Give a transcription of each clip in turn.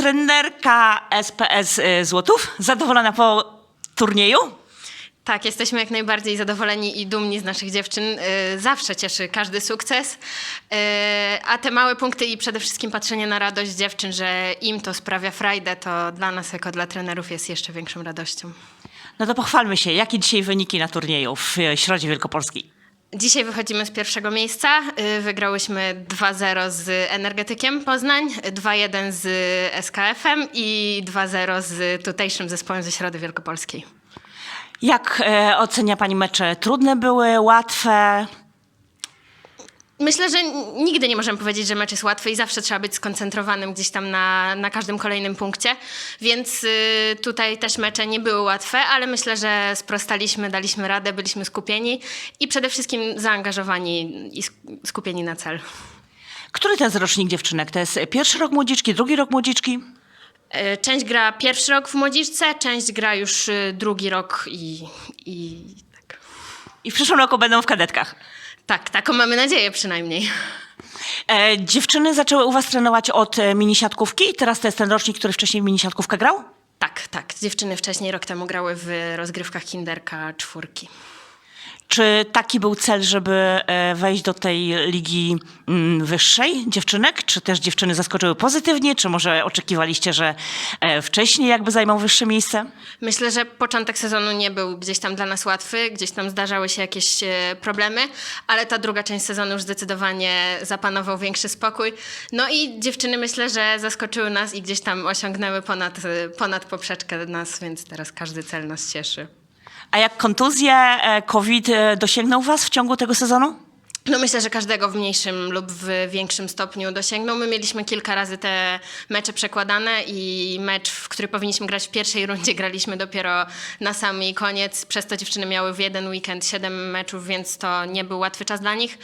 trenerka SPS y, Złotów, zadowolona po turnieju? Tak, jesteśmy jak najbardziej zadowoleni i dumni z naszych dziewczyn. Y, Zawsze cieszy każdy sukces. Y, A te małe punkty i przede wszystkim patrzenie na radość dziewczyn, że im to sprawia frajdę, to dla nas jako dla trenerów jest jeszcze większą radością. No to pochwalmy się, jakie dzisiaj wyniki na turnieju w Środzie Wielkopolskiej? Dzisiaj wychodzimy z pierwszego miejsca. Y, Wygrałyśmy 2-0 z Energetykiem Poznań, 2-1 z SKF-em i 2-0 z tutejszym zespołem ze Środy Wielkopolskiej. Jak e, ocenia pani mecze? Trudne były, łatwe? Myślę, że nigdy nie możemy powiedzieć, że mecz jest łatwy i zawsze trzeba być skoncentrowanym gdzieś tam na, na każdym kolejnym punkcie, więc y, tutaj też mecze nie były łatwe, ale myślę, że sprostaliśmy, daliśmy radę, byliśmy skupieni i przede wszystkim zaangażowani i sk- skupieni na cel. Który to jest rocznik dziewczynek? To jest pierwszy rok młodziczki, drugi rok młodziczki? Y, Część gra pierwszy rok w młodzieżce, część gra już y, drugi rok i, i tak. I w przyszłym roku będą w kadetkach. Tak, taką mamy nadzieję przynajmniej. E, dziewczyny zaczęły u was trenować od e, minisiatkówki i teraz to jest ten rocznik, który wcześniej w minisiatkówkę grał? Tak, tak. Dziewczyny wcześniej rok temu grały w rozgrywkach Kinderka czwórki. Czy taki był cel, żeby e, wejść do tej ligi mm, wyższej dziewczynek? Czy też dziewczyny zaskoczyły pozytywnie? Czy może oczekiwaliście, że e, wcześniej jakby zajmą wyższe miejsce? Myślę, że początek sezonu nie był gdzieś tam dla nas łatwy, gdzieś tam zdarzały się jakieś e, problemy, ale ta druga część sezonu już zdecydowanie zapanował większy spokój. No i dziewczyny myślę, że zaskoczyły nas i gdzieś tam osiągnęły ponad, ponad poprzeczkę nas, więc teraz każdy cel nas cieszy. A jak kontuzje, e, COVID e, dosięgnął was w ciągu tego sezonu? No myślę, że każdego w mniejszym lub w większym stopniu dosięgnął. My mieliśmy kilka razy te mecze przekładane i mecz, w który powinniśmy grać w pierwszej rundzie, graliśmy dopiero na sam jej koniec. Przez to dziewczyny miały w jeden weekend siedem meczów, więc to nie był łatwy czas dla nich.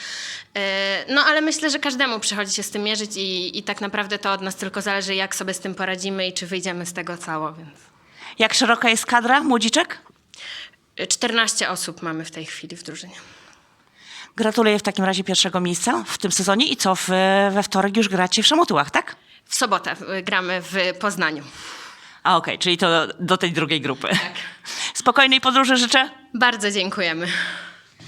Yy, No ale myślę, że każdemu przychodzi się z tym mierzyć i, i tak naprawdę to od nas tylko zależy, jak sobie z tym poradzimy i czy wyjdziemy z tego cało. Więc. Jak szeroka jest kadra młodziczek? 14 osób mamy w tej chwili w drużynie. Gratuluję w takim razie pierwszego miejsca w tym sezonie i co, w, we wtorek już gracie w Szamotułach, tak? W sobotę gramy w Poznaniu. A okej, czyli to do tej drugiej grupy. Spokojnej podróży życzę. Bardzo dziękujemy.